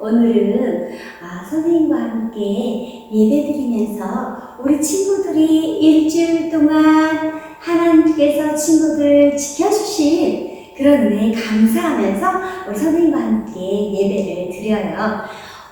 오늘은 아, 선생님과 함께 예배 드리면서 우리 친구들이 일주일 동안 하나님께서 친구들 지켜주신 그런 은혜 감사하면서 우리 선생님과 함께 예배를 드려요.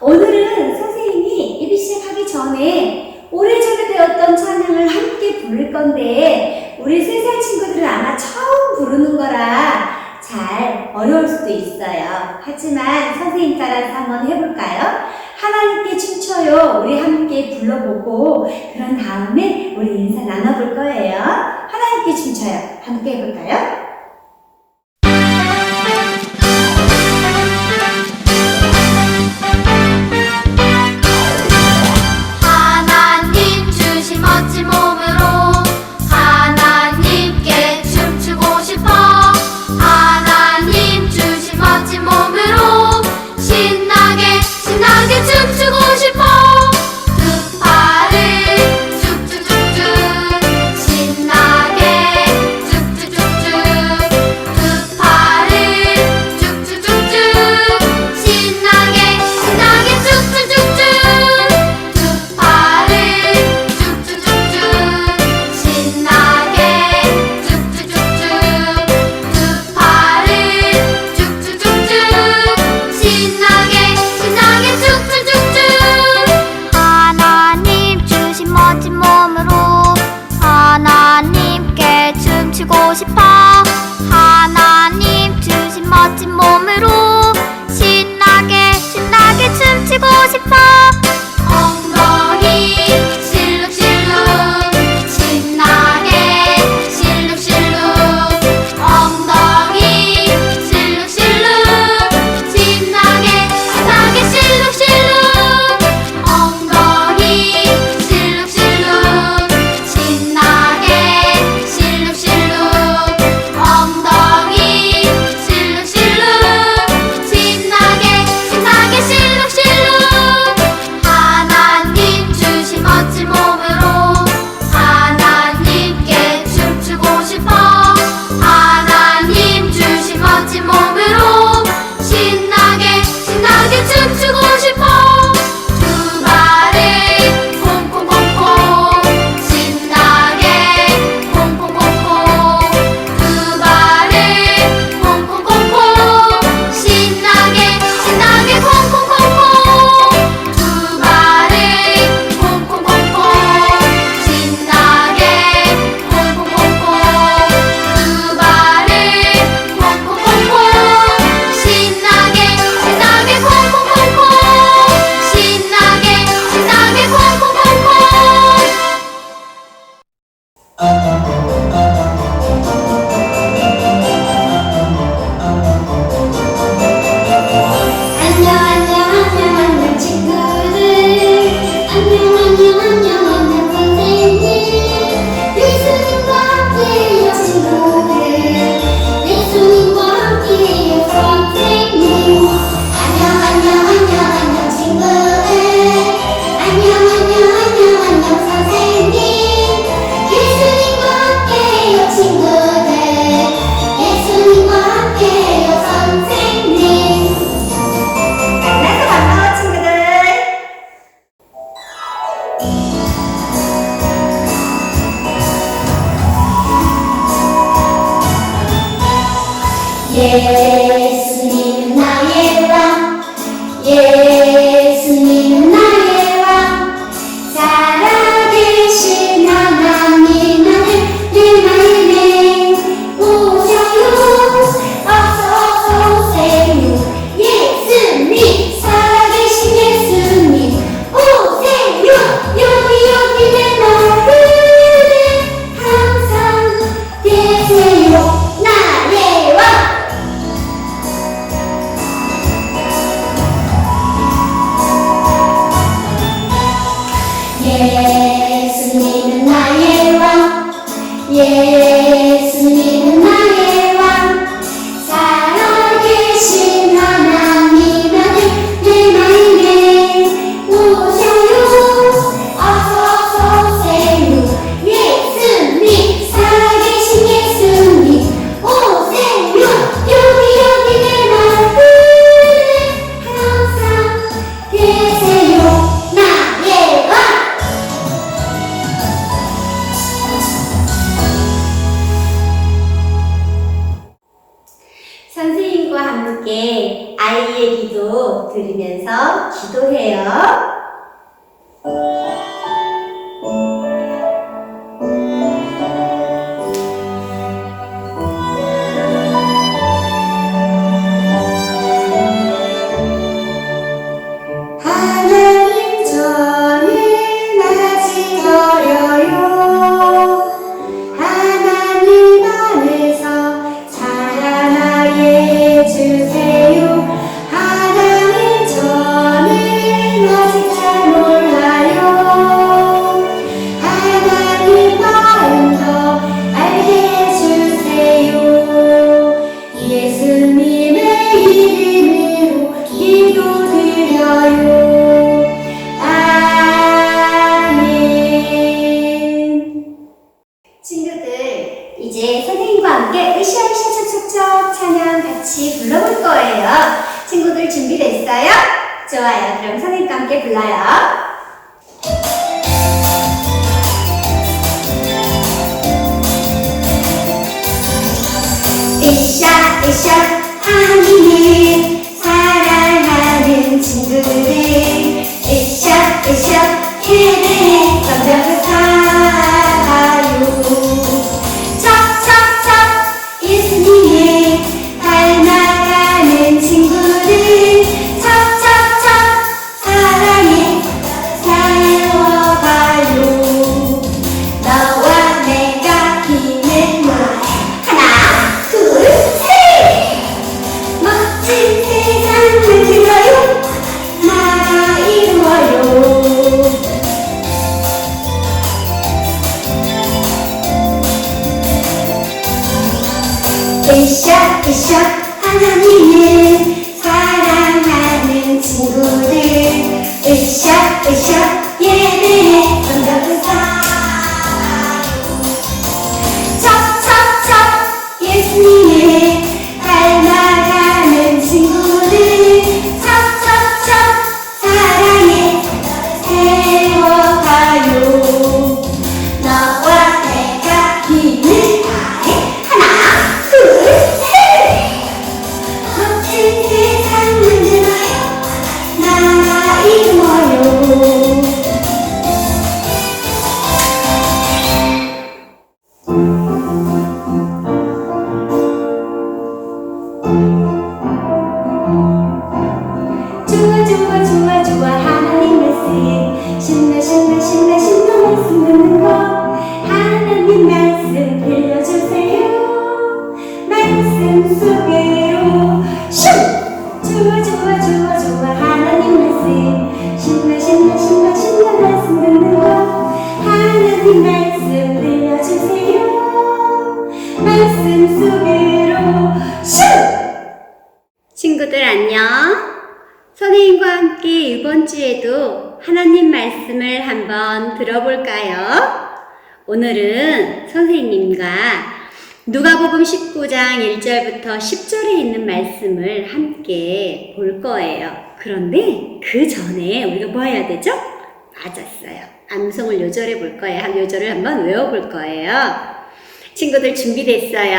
오늘은 선생님이 예배 시작하기 전에 오래전에 배웠던 찬양을 함께 부를 건데 우리 세 살 친구들은 아마 처음 부르는 거라 잘 어려울 수도 있어요. 하지만 선생님 따라서 한번 해볼까요? 하나님께 춤춰요. 우리 함께 불러보고 그런 다음에 우리 인사 나눠볼 거예요. 하나님께 춤춰요. 함께 해볼까요? yeah. Thank you. 아이의 기도 들으면서 기도해요. 으쌰 으 안녕. 선생님과 함께 이번 주에도 하나님 말씀을 한번 들어볼까요? 오늘은 선생님과 누가복음 19장 1절부터 10절에 있는 말씀을 함께 볼 거예요. 그런데 그 전에 우리가 뭐 해야 되죠? 맞았어요. 암송을 요절해 볼 거예요. 한 요절을 한번 외워 볼 거예요. 친구들 준비됐어요?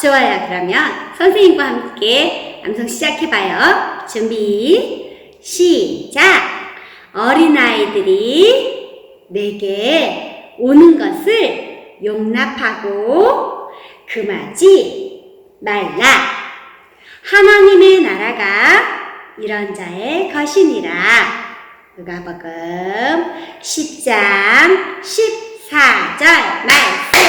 좋아요. 그러면 선생님과 함께 암송 시작해봐요. 준비, 시작! 어린아이들이 내게 오는 것을 용납하고 금하지 말라. 하나님의 나라가 이런 자의 것이니라. 누가복음 10장 14절 말씀.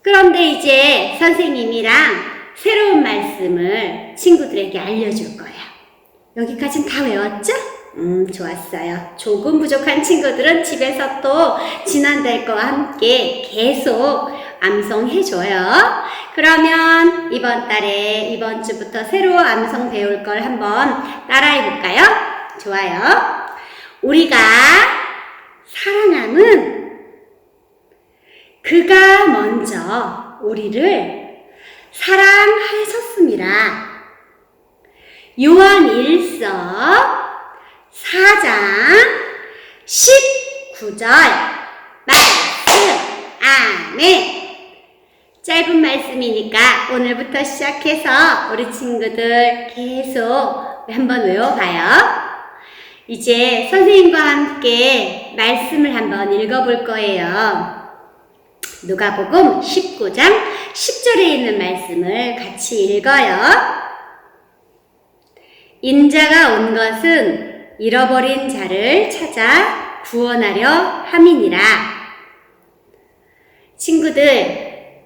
그런데 이제 선생님이랑 새로운 말씀을 친구들에게 알려줄 거예요. 여기까진 다 외웠죠? 음, 좋았어요. 조금 부족한 친구들은 집에서 또 지난달 거와 함께 계속 암송해줘요. 그러면 이번 달에, 이번 주부터 새로 암송 배울 걸 한번 따라해볼까요? 좋아요. 우리가 사랑함은 그가 먼저 우리를 사랑하셨습니다. 요한 1서 4장 19절 말씀 아멘 짧은 말씀이니까 오늘부터 시작해서 우리 친구들 계속 한번 외워봐요. 이제 선생님과 함께 말씀을 한번 읽어볼 거예요. 누가복음 19장 10절에 있는 말씀을 같이 읽어요. 인자가 온 것은 잃어버린 자를 찾아 구원하려 함이니라. 친구들,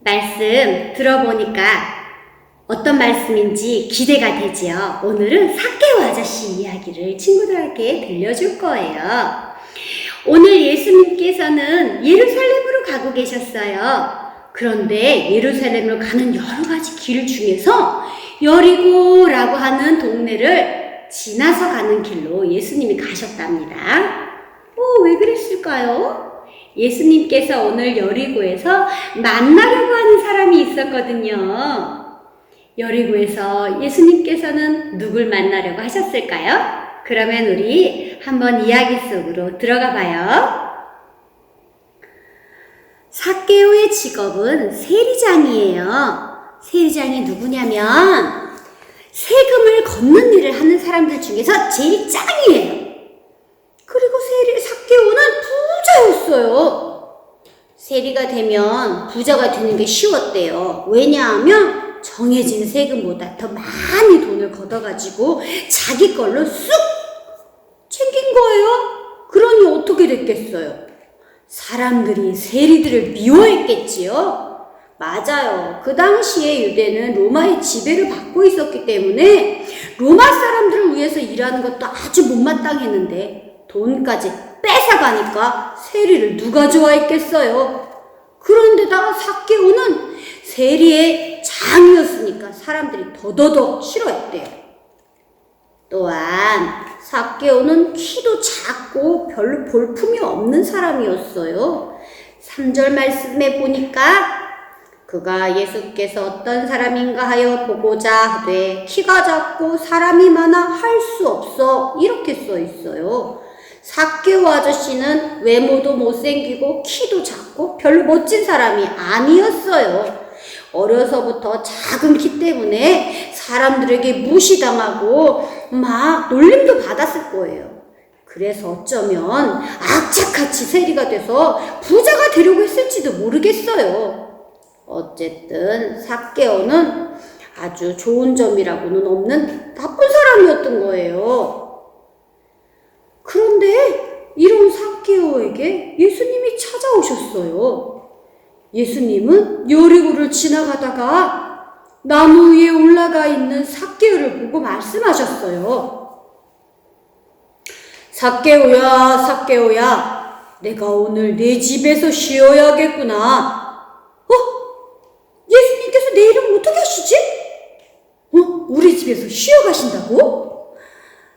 말씀 들어보니까 어떤 말씀인지 기대가 되지요. 오늘은 사케오 아저씨 이야기를 친구들에게 들려줄 거예요. 오늘 예수님께서는 예루살렘으로 가고 계셨어요. 그런데 예루살렘으로 가는 여러 가지 길 중에서 여리고라고 하는 동네를 지나서 가는 길로 예수님이 가셨답니다. 오, 왜 그랬을까요? 예수님께서 오늘 여리고에서 만나려고 하는 사람이 있었거든요. 여리고에서 예수님께서는 누굴 만나려고 하셨을까요? 그러면 우리 한번 이야기 속으로 들어가 봐요. 사케오의 직업은 세리장이에요. 세리장이 누구냐면 세금을 걷는 일을 하는 사람들 중에서 제일 짱이에요. 그리고 세리 사케오는 부자였어요. 세리가 되면 부자가 되는 게 쉬웠대요. 왜냐하면 정해진 세금보다 더 많이 돈을 걷어가지고 자기 걸로 쑥 거예요. 그러니 어떻게 됐겠어요? 사람들이 세리들을 미워했겠지요. 맞아요. 그 당시에 유대는 로마의 지배를 받고 있었기 때문에 로마 사람들을 위해서 일하는 것도 아주 못마땅했는데 돈까지 뺏어가니까 세리를 누가 좋아했겠어요. 그런데다가 사케오는 세리의 장이었으니까 사람들이 더더더 싫어했대요. 또한 사케오는 키도 작고 별로 볼품이 없는 사람이었어요. 3절 말씀에 보니까 그가 예수께서 어떤 사람인가 하여 보고자 하되 키가 작고 사람이 많아 할 수 없어 이렇게 써 있어요. 사케오 아저씨는 외모도 못생기고 키도 작고 별로 멋진 사람이 아니었어요. 어려서부터 작은 키 때문에 사람들에게 무시당하고 막 놀림도 받았을 거예요. 그래서 어쩌면 악착같이 세리가 돼서 부자가 되려고 했을지도 모르겠어요. 어쨌든 사케오는 아주 좋은 점이라고는 없는 나쁜 사람이었던 거예요. 그런데 이런 사케오에게 예수님이 찾아오셨어요. 예수님은 여리고를 지나가다가 나무 위에 올라가 있는 사케오를 보고 말씀하셨어요. 사케오야, 사케오야, 내가 오늘 내 집에서 쉬어야겠구나. 어? 예수님께서 내 이름 어떻게 하시지? 어? 우리 집에서 쉬어 가신다고?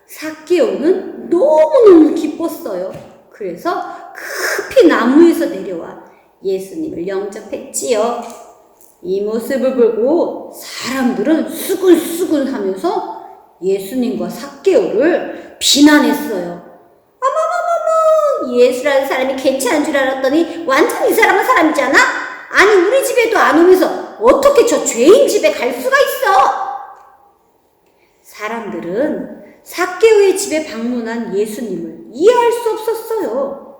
사케오는 너무너무 기뻤어요. 그래서 급히 나무에서 내려와 예수님을 영접했지요. 이 모습을 보고 사람들은 수근수근 하면서 예수님과 사케오를 비난했어요. 어머머머머, 예수라는 사람이 괜찮은 줄 알았더니 완전 이 사람은 사람이잖아? 아니, 우리 집에도 안 오면서 어떻게 저 죄인 집에 갈 수가 있어? 사람들은 사케오의 집에 방문한 예수님을 이해할 수 없었어요.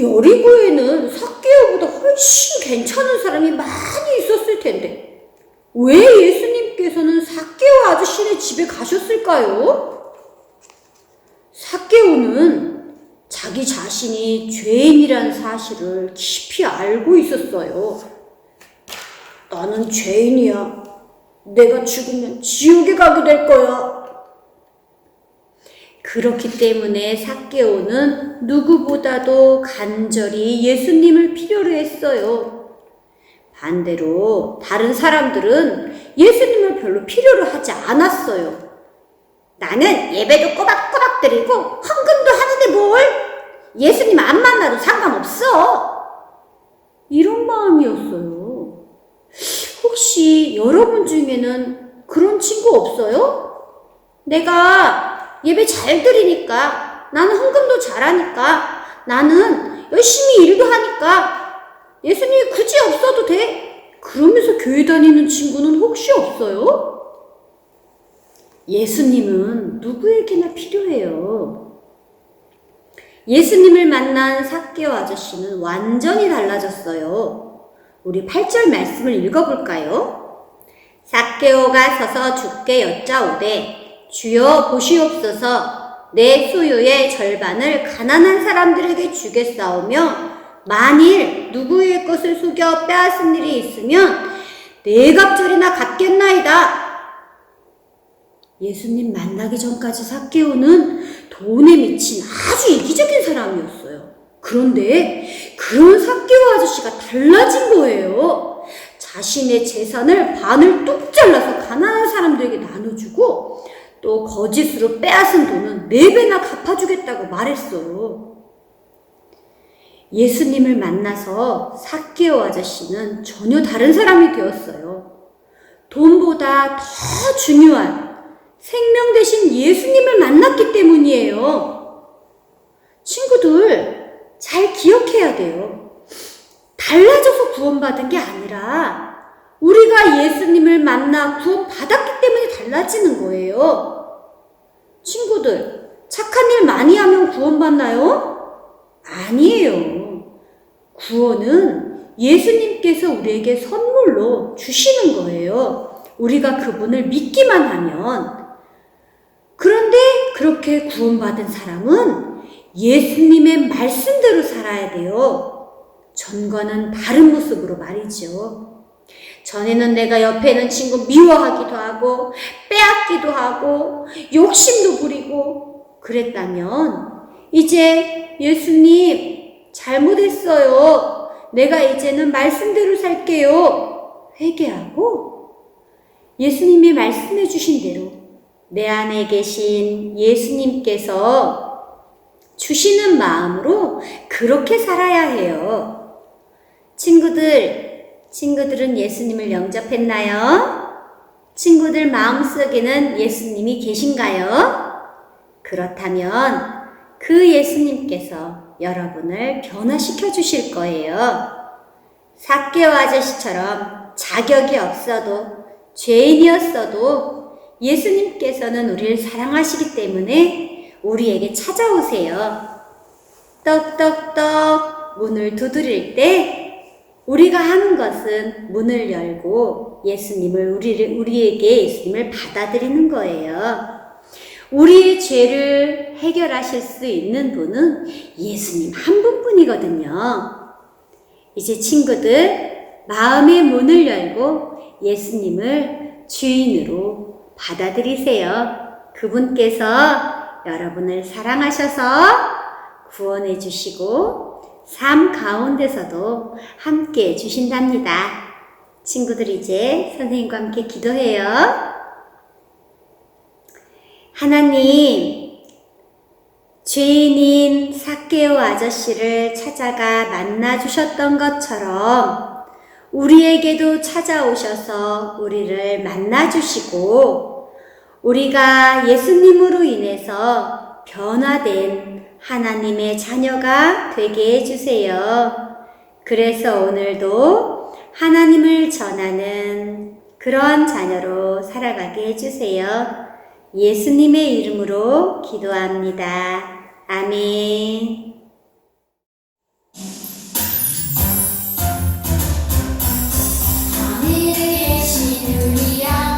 여리고에는 사케오보다 훨씬 괜찮은 사람이 많이 있었을 텐데 왜 예수님께서는 사케오 아저씨네 집에 가셨을까요? 사케오는 자기 자신이 죄인이라는 사실을 깊이 알고 있었어요. 나는 죄인이야. 내가 죽으면 지옥에 가게 될 거야. 그렇기 때문에 사케오는 누구보다도 간절히 예수님을 필요로 했어요. 반대로 다른 사람들은 예수님을 별로 필요로 하지 않았어요. 나는 예배도 꼬박꼬박 드리고 헌금도 하는데 뭘? 예수님 안 만나도 상관없어. 이런 마음이었어요. 혹시 여러분 중에는 그런 친구 없어요? 내가 예배 잘 드리니까, 나는 헌금도 잘하니까, 나는 열심히 일도 하니까, 예수님이 굳이 없어도 돼? 그러면서 교회 다니는 친구는 혹시 없어요? 예수님은 누구에게나 필요해요. 예수님을 만난 삭개오 아저씨는 완전히 달라졌어요. 우리 8절 말씀을 읽어볼까요? 삭개오가 서서 주께 여짜오되 주여 보시옵소서 내 소유의 절반을 가난한 사람들에게 주겠사오며 만일 누구의 것을 속여 빼앗은 일이 있으면 네 갑절이나 갚겠나이다. 예수님 만나기 전까지 삭개오는 돈에 미친 아주 이기적인 사람이었어요. 그런데 그런 삭개오 아저씨가 달라진 거예요. 자신의 재산을 반을 뚝 잘라서 가난한 사람들에게 나눠주고 또 거짓으로 빼앗은 돈은 네 배나 갚아주겠다고 말했어요. 예수님을 만나서 삭개오 아저씨는 전혀 다른 사람이 되었어요. 돈보다 더 중요한 생명 대신 예수님을 만났기 때문이에요. 친구들, 잘 기억해야 돼요. 달라져서 구원받은 게 아니라 우리가 예수님을 만나 구원받았기 때문에 달라지는 거예요. 친구들, 착한 일 많이 하면 구원받나요? 아니에요. 구원은 예수님께서 우리에게 선물로 주시는 거예요. 우리가 그분을 믿기만 하면. 그런데 그렇게 구원받은 사람은 예수님의 말씀대로 살아야 돼요. 전과는 다른 모습으로 말이죠. 전에는 내가 옆에 있는 친구 미워하기도 하고, 빼앗기도 하고, 욕심도 부리고, 그랬다면, 이제 예수님, 잘못했어요. 내가 이제는 말씀대로 살게요. 회개하고, 예수님이 말씀해 주신 대로 내 안에 계신 예수님께서 주시는 마음으로 그렇게 살아야 해요. 친구들, 친구들은 예수님을 영접했나요? 친구들 마음속에는 예수님이 계신가요? 그렇다면 그 예수님께서 여러분을 변화시켜 주실 거예요. 사케오 아저씨처럼 자격이 없어도 죄인이었어도 예수님께서는 우리를 사랑하시기 때문에 우리에게 찾아오세요. 떡떡떡 문을 두드릴 때 우리가 하는 것은 문을 열고 예수님을 우리를 우리에게 예수님을 받아들이는 거예요. 우리의 죄를 해결하실 수 있는 분은 예수님 한 분뿐이거든요. 이제 친구들 마음의 문을 열고 예수님을 주인으로 받아들이세요. 그분께서 여러분을 사랑하셔서 구원해 주시고 삶 가운데서도 함께 해 주신답니다. 친구들 이제 선생님과 함께 기도해요. 하나님, 죄인인 사케오 아저씨를 찾아가 만나 주셨던 것처럼 우리에게도 찾아오셔서 우리를 만나 주시고 우리가 예수님으로 인해서 변화된 하나님의 자녀가 되게 해주세요. 그래서 오늘도 하나님을 전하는 그런 자녀로 살아가게 해주세요. 예수님의 이름으로 기도합니다. 아멘. 하늘에 계신 우리 아